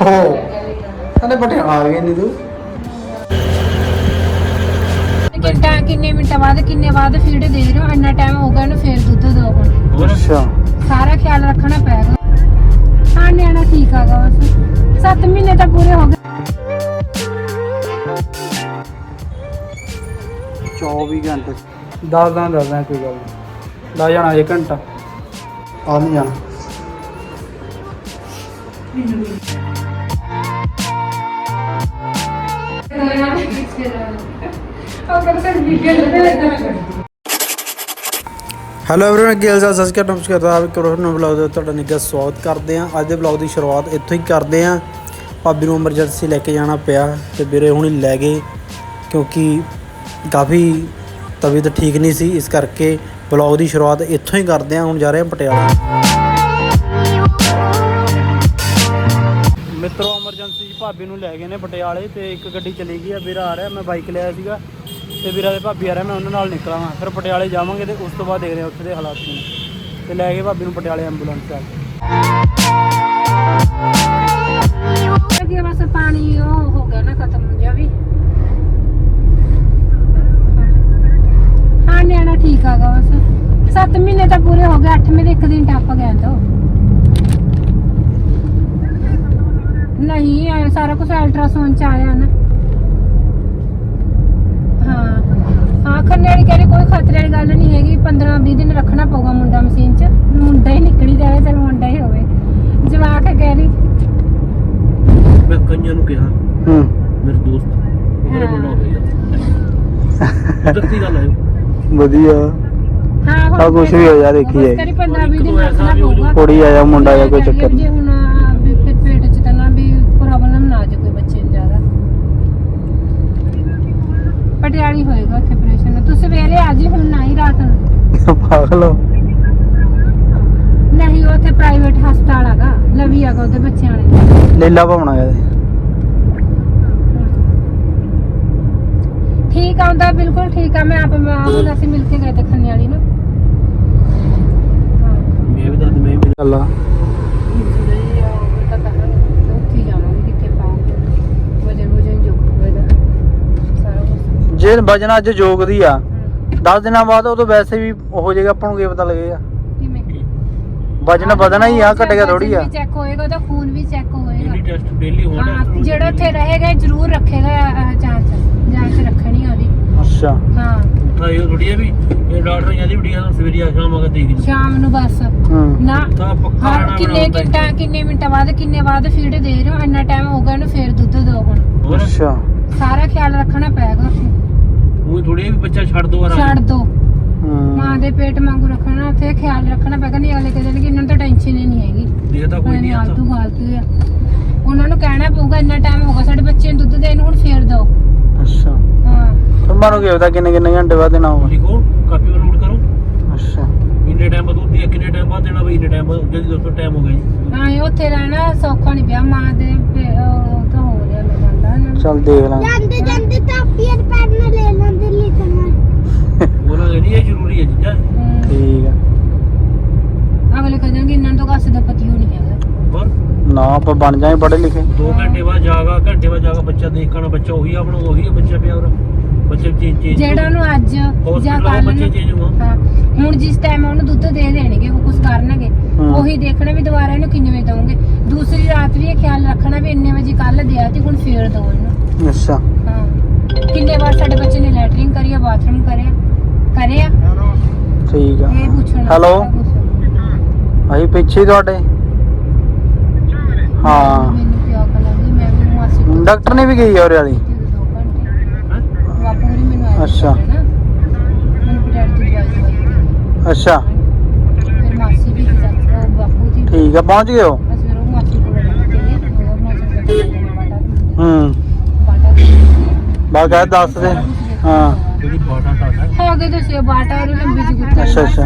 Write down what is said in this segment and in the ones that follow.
ਹੋ ਤਨੇ ਪਟਿਆਲਾ ਆ ਗਏ ਨਹੀਂ ਤੂੰ। ਕਿੰਨਾ ਕਿੰਨੇ ਮਿੰਟਾਂ ਬਾਅਦ ਕਿੰਨੇ ਬਾਅਦ ਫੀਡ ਦੇ ਰਹੇ ਹੋ ਇੰਨਾ ਟਾਈਮ ਹੋ ਗਿਆ ਇਹਨੂੰ ਫੇਰ ਦੁੱਧ ਦਿਓ ਹੁਣ ਅੱਛਾ। ਸਾਰਾ ਖਿਆਲ ਰੱਖਣਾ ਪੈਗਾ ਹਾਂ ਨਿਆਣਾ ਠੀਕ ਆਗਾ ਬਸ। 7 ਮਹੀਨੇ ਤਾਂ ਪੂਰੇ ਹੋ ਗਏ। 24 ਘੰਟੇ। 10 ਦਾ ਦੱਸਦਾ ਕੋਈ ਗੱਲ ਨਹੀਂ ਲਾ ਜਾਣਾ 1 ਘੰਟਾ। ਆ ਨਹੀਂ ਜਾਣਾ। ਹੈਲੋ एवरीवन ਗਿਲ ਸਾਹਿਬ ਸਤਿ ਸ਼੍ਰੀ ਅਕਾਲ ਨਮਸਕਾਰ ਆਪ ਕਰੋ ਨੂੰ ਬਲੌਗ ਦੇ ਤੁਹਾਡਾ ਨਿੱਘਾ ਸਵਾਗਤ ਕਰਦੇ ਆਂ ਅੱਜ ਦੇ ਬਲੌਗ ਦੀ ਸ਼ੁਰੂਆਤ ਇੱਥੋਂ ਹੀ ਕਰਦੇ ਆਂ ਭਾਬੀ ਨੂੰ ਐਮਰਜੈਂਸੀ ਲੈ ਕੇ ਜਾਣਾ ਪਿਆ ਤੇ ਵੀਰੇ ਹੁਣੀ ਲੈ ਗਏ ਕਿਉਂਕਿ ਕਾਫੀ ਤਬੀਅਤ ਠੀਕ ਨਹੀਂ ਸੀ ਇਸ ਕਰਕੇ ਬਲੌਗ ਦੀ ਸ਼ੁਰੂਆਤ ਇੱਥੋਂ ਹੀ ਕਰਦੇ ਆਂ ਹੁਣ ਜਾ ਰਹੇ ਆਂ ਪਟਿਆਲਾ ਮਿੱਤਰੋ ਐਮਰਜੈਂਸੀ 'ਚ ਭਾਬੀ ਨੂੰ ਲੈ ਗਏ ਨੇ ਪਟਿਆਲੇ ਤੇ ਇੱਕ ਗੱਡੀ ਚਲੀ ਗਈ ਆ, ਵੀਰਾ ਆ ਰਿਹਾ, ਮੈਂ ਬਾਈਕ ਲਿਆ ਸੀਗਾ ਤੇ ਵੀਰਾ ਦੇ ਭਾਬੀ ਆ ਰਿਹਾ, ਮੈਂ ਉਹਨਾਂ ਨਾਲ ਨਿਕਲਾਂਗਾ ਫਿਰ ਪਟਿਆਲੇ ਜਾਵਾਂਗੇ ਤੇ ਉਸ ਤੋਂ ਬਾਅਦ ਦੇਖਦੇ ਹਾਂ ਉੱਥੇ ਦੇ ਹਾਲਾਤ ਕੀ ਨੇ। ਤੇ ਲੈ ਗਏ ਭਾਬੀ ਨੂੰ ਪਟਿਆਲੇ ਐਂਬੂਲੈਂਸ 'ਚ ਆ ਬਸ ਪਾਣੀ ਉਹ ਹੋ ਗਿਆ ਨਾ ਖਤਮ ਜਿਹਾ ਵੀ। ਹਾਂ, ਨਿਆਣਾ ਠੀਕ ਆਗਾ ਬਸ। 7 ਮਹੀਨੇ ਤਾਂ ਪੂਰੇ ਹੋ ਗਏ 8ਵੇਂ ਦੇ ਇੱਕ ਦਿਨ ਟੱਪ ਗਿਆ ਤਾਂ। ਨਹੀਂ ਇਹ ਸਾਰਾ ਕੁਝ ਅਲਟਰਾਸਾਊਂਡ ਚ ਆਇਆ ਨਾ। ਹਾਂ। ਹਾਂ ਖੰਨੇ ਵਾਲੀ ਕਹਿੰਦੇ ਕੋਈ ਖਤਰੇ ਵਾਲੀ ਗੱਲ ਨਹੀਂ ਹੈਗੀ 15 20 ਦਿਨ ਰੱਖਣਾ ਪਊਗਾ ਮੁੰਡਾ ਮਸ਼ੀਨ 'ਚ। ਮੁੰਡਾ ਹੀ ਨਿਕਲੀ ਜਾਵੇ ਚਲ ਮੁੰਡਾ ਹੀ ਹੋਵੇ। ਜਵਾਕ ਕਹਿ ਰਹੀ ਮੈਂ ਕਈਆਂ ਨੂੰ ਕਿਹਾ ਹੂੰ। ਮੇਰੇ ਦੋਸਤ ਮੇਰੇ ਕੋਲ ਹੋ। ਗਿਆ ਕੁਦਰਤੀ ਗੱਲ ਹੈ ਵਧੀਆ। ਹਾਂ ਆਹ ਕੁਛ ਵੀ ਹੋ ਜਾ, ਦੇਖੀ। ਕਰੀ 15 20 ਦਿਨ ਰੱਖਣਾ। ਪਊਗਾ। ਕੁੜੀ ਆ ਜਾ ਮੁੰਡਾ ਜਾਂ ਕੋਈ ਚੱਕਰ ਜੇ ਨਹੀਂ ਹੁਣ ਆ ਵੀ ਫਿਰ ਪੇਟ 'ਚ ਤਾਂ ਨਾ ਵੀ ਪ੍ਰੋਬਲਮ ਨਾ ਆ ਜਾਏ ਕੋਈ ਬੱਚੇ ਨੂੰ ਜ਼ਿਆਦਾ ਪਟਿਆਲੀ ਹੋਏਗਾ ਉੱਥੇ ਆਪਰੇਸ਼ਨ ਤੂੰ ਸਵੇਰੇ ਆ ਜੀ ਹੁਣ ਨਾ ਹੀ ਰਾਤ ਨੂੰ ਪਾਗਲ ਹੋ। ਨਹੀਂ ਉੱਥੇ ਪ੍ਰਾਈਵੇਟ ਹਸਪਤਾਲ ਹੈਗਾ ਲਵੀ ਹੈਗਾ ਉਹਦੇ ਬੱਚਿਆਂ ਵਾਲੇ। ਲੀਲਾ ਭਾਵਣਾ ਕਹਦੇ ਠੀਕ ਆਉਂਦਾ ਬਿਲਕੁਲ ਠੀਕ ਆ ਮੈਂ ਆਪ ਮੈਂ ਹੁਣ ਅਸੀਂ ਮਿਲ ਕੇ ਗਏ ਤੇ ਖੰਨੇ ਵਾਲੀ ਨੂੰ। ਮੈਂ ਵੀ ਦੱਸ ਮੈਂ ਵੀ ਅੱਲਾ ਜੇ ਵਜਨ ਅੱਜ ਜੋਗ ਦੀ ਆ 10 ਦਿਨਾਂ ਬਾਅਦ ਉਹ ਤਾਂ ਵੈਸੇ ਵੀ ਹੋ ਜਾਏਗਾ ਆਪਾਂ ਨੂੰ ਕੀ ਪਤਾ ਲੱਗੇਗਾ ਕਿਵੇਂ? ਵਜਨ ਵਧਣਾ ਹੀ ਆ ਘਟੇਗਾ ਥੋੜੀ ਆ। ਚੈੱਕ ਹੋਏਗਾ ਉਹਦਾ ਖੂਨ ਵੀ ਚੈੱਕ ਹੋਏਗਾ। ਡੇਲੀ ਟੈਸਟ ਡੇਲੀ ਹੋਣਾ ਹਾਂ ਜਿਹੜਾ ਉੱਥੇ ਰਹੇਗਾ ਇਹ ਜ਼ਰੂਰ ਰੱਖੇਗਾ ਅਹ, ਜਾਂਚ ਜਾਂਚ ਰੱਖਣੀ ਆ ਉਹਦੀ। ਅੱਛਾ। ਹਾਂ। ਤਾਂ ਇਹ ਥੋੜੀ ਹੈ ਵੀ ਇਹ ਡਾਕਟਰ ਜਾਂਦੀ ਵੀਡੀਓ ਨੂੰ ਸਵੇਰੇ ਆ ਸ਼ਾਮ ਆ ਕੇ ਦੇਖ ਲਈ ਸ਼ਾਮ ਨੂੰ ਬਸ। ਹੂੰ। ਨਾ ਤਾਂ ਪੱਕਾ ਹਾਂ ਰਹਿਣਾ ਕਿੰਨੇ ਬਣਾਉਂਦਾ ਘੰਟਾ ਕਿੰਨੇ ਮਿੰਟਾਂ ਬਾਅਦ ਕਿੰਨੇ ਬਾਅਦ ਫੀਡ ਦੇ ਰਹੇ ਹੋ ਇੰਨਾ ਟਾਈਮ ਹੋ ਗਿਆ ਇਹਨੂੰ ਫੇਰ ਦੁੱਧ ਦਿਓ ਹੁਣ। ਹੋਰ? ਅੱਛਾ। ਸਾਰਾ ਖਿਆਲ ਰੱਖਣਾ ਪੈਗਾ ਉਹ ਥੋੜੀ ਵੀ ਬੱਚਾ ਛੱਡ ਦੋ ਆਰਾਮ। ਛੱਡ ਦੋ। ਮਾਂ ਦੇ ਪੇਟ ਵਾਂਗੂ ਰੱਖਣਾ ਉੱਥੇ ਖਿਆਲ ਰੱਖਣਾ ਪੈਗਾ ਨਹੀਂ ਅਗਲੇ ਕਹਿੰਦੇ ਨੇ ਕਿ ਇਹਨਾਂ ਨੂੰ ਤਾਂ ਟੈਨਸ਼ਨ ਹੀ ਨਹੀਂ ਹੈਗੀ। ਦੇਖਦਾ ਕੋਈ ਨਹੀਂ ਆਲਤੂ ਆਤਾ ਫਾਲਤੂ ਆ। ਉਹਨਾਂ ਨੂੰ ਕਹਿਣਾ ਪਊਗਾ ਇੰਨਾ ਟਾਈਮ ਹੋ ਗਿਆ ਸਾਡੇ ਬੱਚੇ ਨੂੰ ਦੁੱਧ ਦੇਣ ਹੁਣ ਫੇਰ ਦਿਓ ਅੱਛਾ। ਹਾਂ। ਫਿਰ ਮਾਨੂੰ ਕੀ ਪਤਾ ਕਿੰਨੇ ਕਿੰਨੇ ਘੰਟੇ ਬਾਅਦ ਦੇਣਾ ਹੋਵੇ ਲਿਖੋ ਕਾਪੀ ਪਰ ਨੋਟ ਕਰੋ। ਅੱਛਾ। ਇੰਨੇ ਟਾਈਮ ਬਾਅਦ ਦੁੱਧ ਕਿੰਨੇ ਟਾਈਮ ਬਾਅਦ ਦੇਣਾ ਬਈ? ਇੰਨੇ ਟਾਈਮ ਬਾਅਦ ਜਲਦੀ ਦੱਸੋ ਟਾਈਮ ਹੋ ਗਿਆ ਜੀ। ਹਾਂ ਇਹ ਉੱਥੇ ਰਹਿਣਾ ਸੌਖਾ ਨਹੀਂ ਪਿਆ। ਮਾਂ ਦੇ ਪੇ- ਉਹ ਤਾਂ ਹੋ ਰਿਹਾ ਮੈਂ ਜਾਂਦਾ ਇਹਨਾਂ ਨੂੰ। ਚੱਲ ਦੇਖ ਲਾਂਗੇ। ਜਾਂਦੇ ਜਾਂਦੇ ਤਾਪੀਅਰ ਪੈਨ ਲੈ ਲੈਂਦੇ ਲਿਖਣਾ ਨਹੀਂ ਇਹ ਜ਼ਰੂਰੀ ਹੈ ਚੀਜ਼ਾਂ। ਠੀਕ ਆ। ਅਗਲੇ ਕਹਿੰਦੇ ਇਹਨਾਂ ਨੂੰ ਤਾਂ ਕਾਸੇ ਦਾ ਪਤੀ ਹੋ ਨਹੀਂ ਹੈਗਾ। ਪਰ ਨਾ ਆਪਾਂ ਬਣ ਜਾਏ ਪੜ੍ਹੇ ਲਿਖੇ। 2 ਘੰਟੇ ਬਾਅਦ ਜਾਗਾ ਘੰਟੇ ਬਾਅਦ ਜਾਗਾ ਬੱਚਾ ਦੇਖਣਾ ਬੱਚਾ ਉਹੀ ਆਪਣਾ ਉਹੀ ਹੈ ਬੱਚਾ ਪਿਆ ਹੋਰ ਬੱਚੇ ਚੇਂਜ ਚੇਂਜ ਜਿਹੜਾ ਨੂੰ ਅੱਜ ਜਾਂ ਕੱਲ ਬੱਚੇ ਚੇਂਜ ਹੋਣ ਹਾਂ। ਹੁਣ ਜਿਸ ਟਾਈਮ ਉਹਨੂੰ ਦੁੱਧ ਦੇ ਦੇਣਗੇ ਉਹ ਕੁਝ ਕਰਨਗੇ। ਉਹੀ ਦੇਖਣਾ ਵੀ ਦੁਬਾਰਾ ਇਹਨੂੰ ਕਿੰਨੇ ਵਜੇ ਦਵਾਂਗੇ ਦੂਸਰੀ ਰਾਤ ਵੀ ਇਹ ਖਿਆਲ ਰੱਖਣਾ ਵੀ ਇੰਨੇ ਵਜੇ ਕੱਲ ਦਿਆ ਤੇ ਹੁਣ ਫੇਰ ਦੋ ਇਹਨੂੰ। ਅੱਛਾ। ਹਾਂ। ਕਿੰਨੇ ਵਾਰ ਸਾਡੇ ਬੱਚੇ ਨੇ ਲੈਟਰਿੰਗ ਕਰੀ ਆ ਬਾਥਰੂਮ ਕਰਿਆ। ਕਰਿਆ ਠੀਕ ਆ। ਇਹ ਪੁੱਛਣਾ ਹੈਲੋ। ਅਸੀਂ ਪਿੱਛੇ ਤੁਹਾਡੇ। ਹਾਂ। ਮੈਨੂੰ ਮੈਂ ਵੀ ਮਾਸੀ ਕੋਲ ਡਾਕਟਰ ਨੇ ਵੀ ਗਈ ਆ ਉਹਦੇ ਵਾਲੀ। ਤੇ ਦੋ ਘੰਟੇ। ਬਾਪੂ ਹੋਰੀ ਮੈਨੂੰ ਆਇਆ ਅੱਛਾ। ਨਾ ਮੈਨੂੰ ਪਟਿਆਲੇ ਤੋਂ ਦਵਾਈ ਦਵਾਈ ਅੱਛਾ। ਫਿਰ ਮਾਸੀ ਵੀ ਸੀ ਚਾਚਾ ਉਹ ਬਾਪੂ ਦੀ ਠੀਕ ਆ ਪਹੁੰਚ ਗਏ ਹੋ ਬਸ ਫਿਰ ਉਹ ਮਾਸੀ ਕੋਲ ਗਏ ਉਹ ਮਾਸੀ ਕੋਲ ਬਾਟਾ ਹੂੰ। ਬਾਟਾ ਬਾ ਕਹਿ ਦੱਸ ਦੇ। ਹਾਂ। ਹੋ ਗਏ ਤੁਸੀਂ ਬਾਟਾ ਉਹ ਲੰਬੀ ਜਿਹੀ ਗੁੱਤ ਅੱਛਾ, ਅੱਛਾ।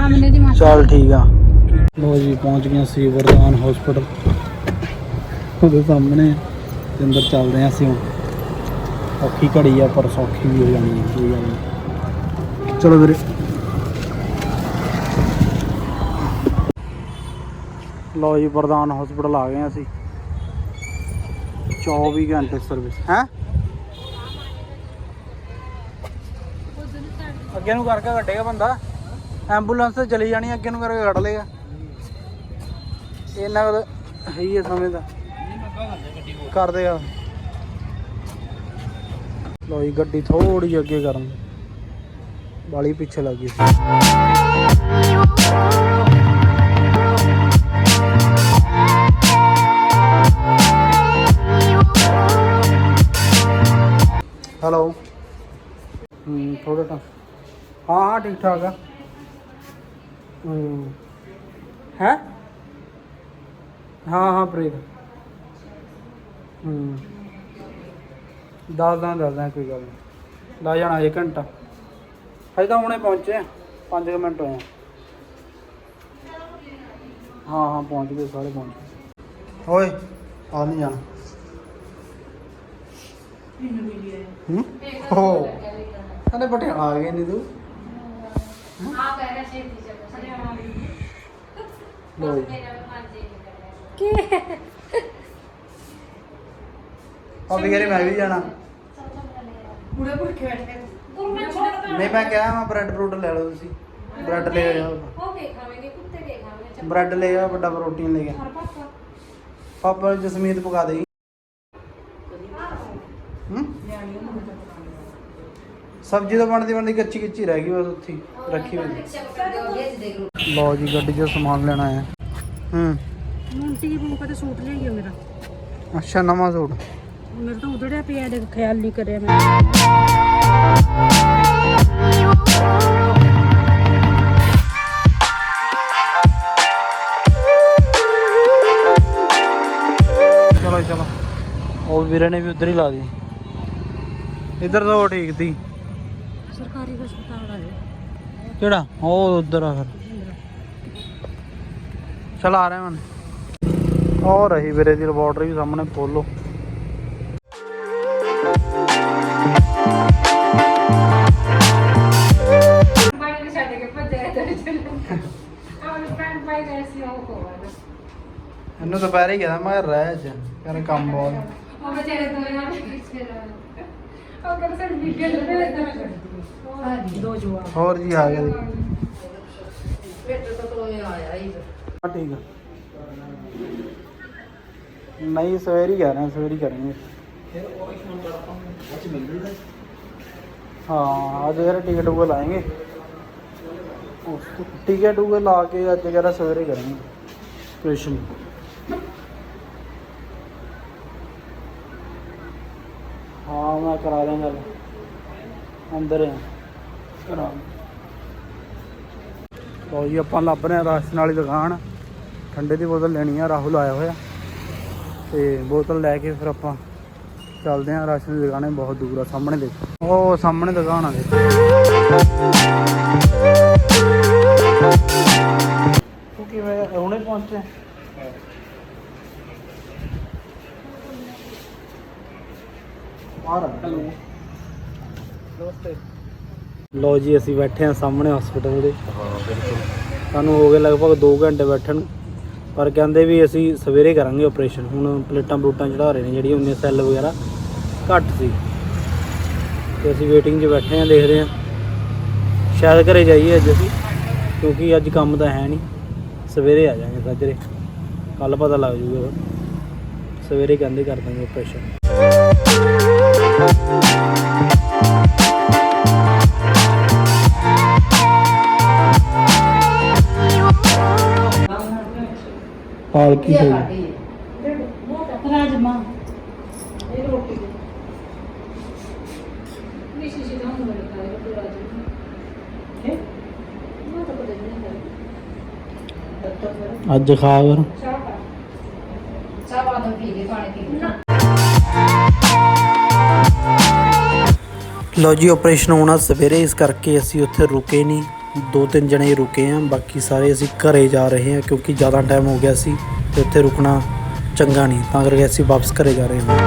ਆਮਨੇ ਦੀ ਮਾਸੀ। ਚੱਲ ਠੀਕ ਆ। ਲੋ ਜੀ ਪਹੁੰਚ ਗਏ ਸੀ ਵਰਦਾਨ ਹਸਪੀਟਲ ਉਹਦੇ ਸਾਹਮਣੇ ਤੇ ਅੰਦਰ ਚੱਲਦੇ ਆ ਅਸੀਂ ਔਖੀ ਘੜੀ ਆ ਪਰ ਸੌਖੀ ਵੀ ਹੋ ਜਾਣੀ ਹੈ ਕੋਈ ਗੱਲ ਨਹੀਂ। ਚਲੋ ਵੀਰੇ। ਲੋ ਜੀ ਪ੍ਰਧਾਨ ਹਸਪੀਟਲ ਆ ਗਏ ਅਸੀਂ। 24 ਘੰਟੇ ਸਰਵਿਸ ਹੈ? ਅੱਗੇ ਨੂੰ ਕਰਕੇ ਕੱਢੇਗਾ ਬੰਦਾ। ਐਂਬੂਲੈਂਸ ਤੇ ਚਲੀ ਜਾਣੀ, ਅੱਗੇ ਨੂੰ ਕਰਕੇ ਕੱਢ ਲੇਗਾ ਇਹਨਾਂ ਕੁ ਹੈ ਹੀ ਸਮੇਂ ਦਾ। ਕਰ ਦੇਗਾ। ਲੋ ਜੀ, ਗੱਡੀ ਥੋੜੀ ਅੱਗੇ ਕਰਨ। ਬਾਲੀ ਪਿੱਛੇ ਲੱਗੀ ਸੀ। ਹੈਲੋ ਹੂੰ ਥੋੜਾ ਤਾਂ ਹਾਂ ਹਾਂ ਠੀਕ ਠਾਕ ਆ। ਹੂੰ। ਹੈ? ਹਾਂ ਹਾਂ ਪ੍ਰੀਤ। ਹੂੰ। ਦੱਸਦਾ ਦੱਸਦਾ ਕੋਈ ਗੱਲ ਨਹੀਂ ਲਾ ਜਾਣਾ ਇੱਕ ਘੰਟਾ। ਹਜੇ ਤਾਂ ਹੁਣੇ ਪਹੁੰਚੇ ਆ। 5 ਮਿੰਟ ਹੋਏ ਆ। ਹਾਂ ਹਾਂ ਪਹੁੰਚ ਗਏ ਸਾਰੇ ਪਹੁੰਚ ਗਏ। ਓਏ ਆ ਨਹੀਂ ਜਾਣਾ। ਹੂੰ? ਹੋ ਅਨੇ ਪਟਿਆਲਾ ਆ ਗਏ ਨਹੀਂ ਤੂੰ। ਕਹਿ ਰਿਹਾ ਲੋ ਜੀ ਮੈਂ ਵੀ ਜਾਣਾ। ਗੁਰਮਨ ਛੋੜ ਨਹੀਂ ਮੈਂ ਕਿਹਾ ਮੈਂ ਬ੍ਰੈਡ ਫਰੂਟ ਲੈ ਲਓ ਤੁਸੀਂ। ਬ੍ਰੈਡ ਲੈ ਜਾਓ ਉਹ ਕੇ ਖਾਵੇਂਗੇ ਕੁੱਤੇ ਕੇ ਖਾਵੇਂਗੇ ਬ੍ਰੈਡ ਲੈ ਆ ਵੱਡਾ ਪ੍ਰੋਟੀਨ ਲੈ ਹਰ ਪਾਸਾ। ਪਾਪਾ ਜਸਮੀਤ ਪਕਾ ਦੇ। ਸਬਜ਼ੀ ਤਾਂ ਬਣਦੀ ਬਣਦੀ ਕੱਚੀ ਕੱਚੀ ਰਹਿ ਗਈ ਬਸ ਉੱਥੇ ਹੀ ਰੱਖੀ ਹੋਈ। ਲਓ ਜੀ ਗੱਡੀ 'ਚ ਸਮਾਨ ਲੈਣਾ ਹੈ ਹੂੰ। ਮੁੰਟੀ ਦੀ ਬੂਕਾ ਤੇ ਸੂਟ ਲੈ ਗਿਆ ਮੇਰਾ। ਅੱਛਾ ਨਵਾਂ ਸੂਟ। ਮੇਰੇ ਤਾਂ ਉਧੜਿਆ ਪਿਆ ਦੇ ਖਿਆਲ ਨਹੀਂ ਕਰਿਆ ਮੈਂ। ਚਲੋ ਚਲੋ। ਉਹ ਵੀਰੇ ਨੇ ਵੀ ਉਧਰ ਹੀ ਲਾ ਦੀ ਇੱਧਰ ਤਾਂ ਉਹ ਠੀਕ ਸੀ। ਸਰਕਾਰੀ ਹਸਪਤਾਲ ਆ ਕਿਹੜਾ? ਉਹ ਉਧਰ ਆ ਫਿਰ। ਚਲ ਆ ਰਿਹਾ ਮਨ ਉਹ ਰਹੀ ਵੀਰੇ ਦੀ ਲੈਬੋਰਟਰੀ ਵੀ ਸਾਹਮਣੇ ਪੋਲੋ ਬਾਈ ਨੇ ਛੱਡ ਕੇ ਭੱਜਿਆ ਤੇ ਚੱਲ ਆਪਣੇ ਫਰੈਂਡ ਬਾਈ ਗਏ ਸੀ ਉਹ ਕੋਲ ਇਹਨੂੰ ਦੁਪਹਿਰੇ ਗਿਆ ਮੈਂ ਰਹਿ ਅੱਜ। ਕਰ ਕੰਮ ਬਹੁਤ। ਉਹ ਵਿਚਾਰੇ ਦੋ ਯਾਰ ਪਿੱਛੇ ਰਹਿ ਉਹ ਕਹਿੰਦੇ ਸਰ ਵੀਡੀਓ ਲੈ ਇਦਾਂ ਮੈਂ ਛੱਡ ਦੋ ਜੁਆ ਹੋਰ ਜੀ ਆ ਗਿਆ ਜੀ। ਹਾਂ ਠੀਕ ਆ। ਨਹੀਂ ਸਵੇਰ ਹੀ ਕਹਿ ਰਹੇ ਹਾਂ, ਸਵੇਰ ਹੀ ਕਰਾਂਗੇ ਹਾਂ ਅੱਜ ਯਾਰ ਟਿਕਟ ਉਹ ਲਾएंगे ਟਿਕਟ ਉਹ ਲਾ ਕੇ ਅੱਜ ਯਾਰ ਸਵੇਰੇ ਕਰਾਂਗੇ ਆਪਰੇਸ਼ਨ ਹਾਂ ਮੈਂ ਕਰਾ ਦਾਂਗਾ ਗੱਲ। ਅੰਦਰ ਆ। ਕਰਾ ਲਓ ਜੀ, ਆਪਾਂ ਲੱਭ ਰਹੇ ਹਾਂ ਰਾਸ਼ਨ ਵਾਲੀ ਦੁਕਾਨ। ਠੰਡੇ ਦੀ ਬੋਤਲ ਲੈਣੀ ਆ, ਰਾਹੁਲ ਆਇਆ ਹੋਇਆ। ਤੇ ਬੋਤਲ ਲੈ ਕੇ ਫਿਰ ਆਪਾਂ ਚੱਲਦੇ ਹਾਂ ਰਾਸ਼ਨ ਦੀ ਦੁਕਾਨ ਬਹੁਤ ਦੂਰ ਆ, ਸਾਹਮਣੇ ਦੇਖੋ। ਉਹ ਸਾਹਮਣੇ ਦੁਕਾਨ ਆ ਦੇਖੋ। ਤੂੰ ਕਿਵੇਂ ਹੁਣੇ ਪਹੁੰਚੇ। ਹੈਲੋ ਲੋ ਜੀ ਅਸੀਂ ਬੈਠੇ ਹਾਂ ਸਾਹਮਣੇ ਹਸਪੀਟਲ ਦੇ। ਹਾਂ ਬਿਲਕੁਲ। ਸਾਨੂੰ ਹੋ ਗਏ ਲਗਭਗ 2 ਘੰਟੇ ਬੈਠਣ ਪਰ ਕਹਿੰਦੇ ਵੀ ਅਸੀਂ ਸਵੇਰੇ ਕਰਾਂਗੇ ਆਪਰੇਸ਼ਨ ਹੁਣ ਪਲੇਟਾਂ ਪਲੂਟਾਂ ਚੜਾ ਰਹੇ ਨੇ ਜਿਹੜੀਆਂ ਹੁੰਦੀਆਂ ਸੈੱਲ ਵਗੈਰਾ ਘੱਟ ਸੀ। ਤੇ ਅਸੀਂ ਵੇਟਿੰਗ 'ਚ ਬੈਠੇ ਹਾਂ ਦੇਖਦੇ ਹਾਂ। ਸ਼ਾਇਦ ਘਰੇ ਜਾਈਏ ਅੱਜ ਅਸੀਂ ਕਿਉਂਕਿ ਅੱਜ ਕੰਮ ਤਾਂ ਹੈ ਨਹੀਂ। ਸਵੇਰੇ ਆ ਜਾਾਂਗੇ ਸਾਜਰੇ। ਕੱਲ ਪਤਾ ਲੱਗ ਜੂਗਾ। ਸਵੇਰੇ ਕਹਿੰਦੇ ਕਰ ਦਾਂਗੇ ਆਪਰੇਸ਼ਨ ਅੱਜ ਖਾ ਫਿਰ ਚਾਹ ਪਾ ਚਾਹ ਪੀ ਪਾਣੀ ਪੀ ਲੋ ਜੀ ਆਪਰੇਸ਼ਨ ਹੋਣਾ ਸਵੇਰੇ, ਇਸ ਕਰਕੇ ਅਸੀਂ ਉੱਥੇ ਰੁਕੇ ਨਹੀਂ। ਦੋ ਤਿੰਨ ਜਣੇ ਹੀ ਰੁਕੇ ਆ ਬਾਕੀ ਸਾਰੇ ਅਸੀਂ ਘਰੇ ਜਾ ਰਹੇ ਹਾਂ, ਕਿਉਂਕਿ ਜ਼ਿਆਦਾ ਟਾਈਮ ਹੋ ਗਿਆ ਸੀ ਤੇ ਉੱਥੇ ਰੁਕਣਾ ਚੰਗਾ ਨਹੀਂ। ਤਾਂ ਕਰਕੇ ਅਸੀਂ ਵਾਪਸ ਘਰੇ ਜਾ ਰਹੇ ਹਾਂ।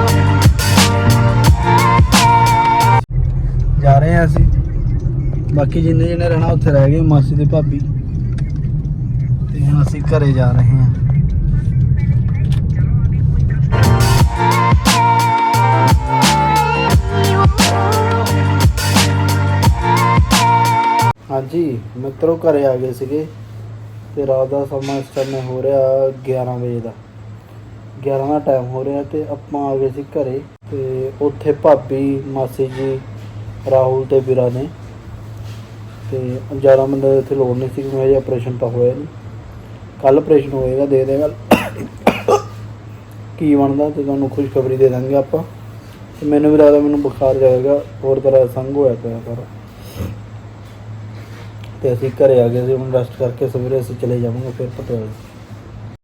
ਜਾ ਰਹੇ ਹਾਂ ਅਸੀਂ। ਬਾਕੀ ਜਿੰਨੇ ਜਣੇ ਰਹਿਣਾ, ਉੱਥੇ ਰਹਿ ਗਏ ਮਾਸੀ ਦੇ ਭਾਬੀ। ਅਸੀਂ ਘਰੇ ਜਾ ਰਹੇ ਹਾਂ। ਹਾਂਜੀ, ਮਿੱਤਰੋ ਘਰੇ ਆ ਗਏ ਸੀਗੇ ਤੇ ਰਾਤ ਦਾ ਸਮਾਂ ਇਸ ਟਾਈਮ ਹੋ ਰਿਹਾ 11 ਵਜੇ ਦਾ। 11 ਦਾ ਟਾਈਮ ਹੋ ਰਿਹਾ ਤੇ ਆਪਾਂ ਆ ਗਏ ਸੀ ਘਰੇ ਤੇ ਉੱਥੇ ਭਾਬੀ, ਮਾਸੀ ਜੀ, ਰਾਹੁਲ ਤੇ ਵੀਰਾ ਨੇ। ਤੇ 11 ਬੰਦੇ ਇੱਥੇ ਲੋੜ ਨਹੀਂ ਸੀ ਮੈਂ ਹਜੇ ਆਪਰੇਸ਼ਨ ਤਾਂ ਹੋਇਆ ਨਹੀਂ ਕੱਲ ਆਪਰੇਸ਼ਨ ਹੋਏਗਾ, ਦੇ ਦੇਗਾ। ਕੀ ਬਣਦਾ ਤੇ ਤੁਹਾਨੂੰ ਖੁਸ਼ਖਬਰੀ ਦੇ ਦਾਂਗੇ ਆਪਾਂ। ਤੇ ਮੈਨੂੰ ਵੀ ਲੱਗਦਾ ਮੈਨੂੰ ਬੁਖਾਰ ਜਾਏਗਾ, ਹੋਰ ਤਰ੍ਹਾਂ ਸੰਗ ਹੋਇਆ ਪਿਆ ਪਰ। ਤੇ ਅਸੀਂ ਘਰੇ ਆ ਗਏ ਸੀ, ਹੁਣ ਰੈਸਟ ਕਰਕੇ ਸਵੇਰੇ ਅਸੀਂ ਚਲੇ ਜਾਵਾਂਗੇ ਫਿਰ ਪਟਿਆਲੇ।